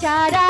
cara.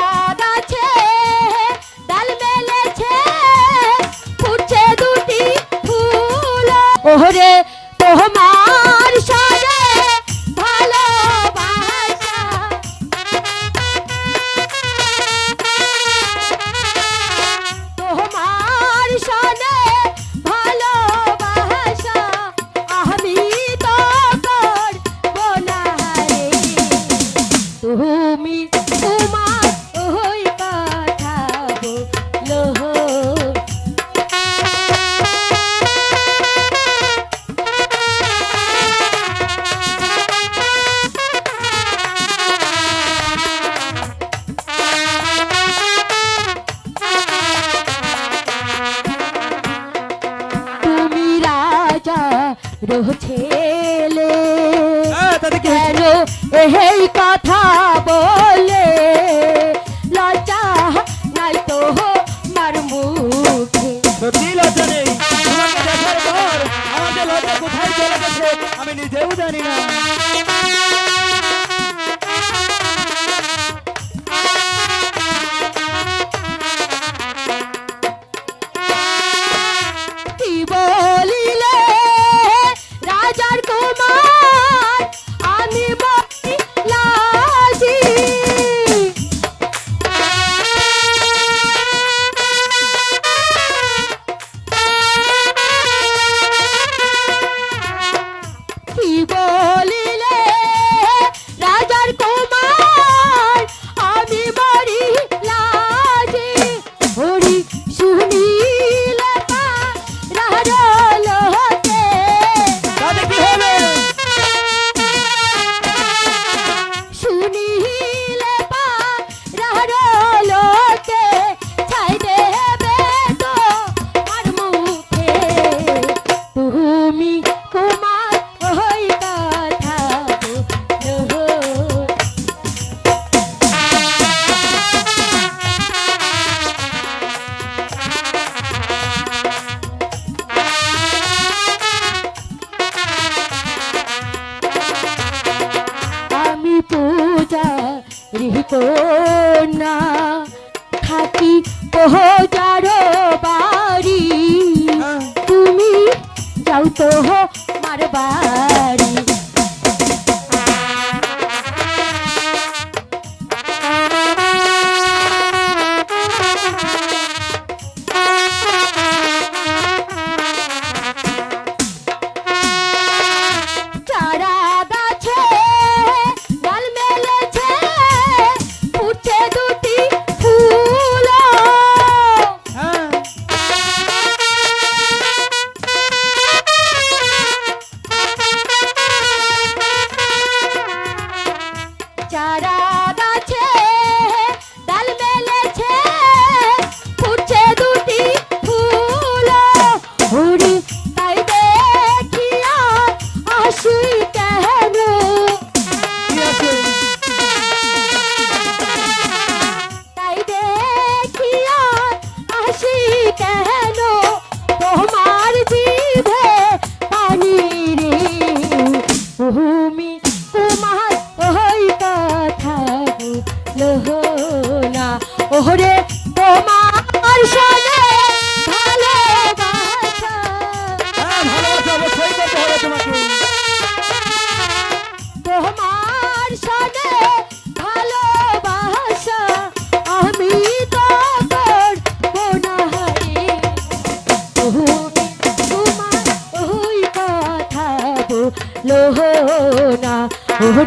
রোহ ছেলে। কেন এই কথা কোথায় চলে গেছে আমি নিজেও জানি না। おご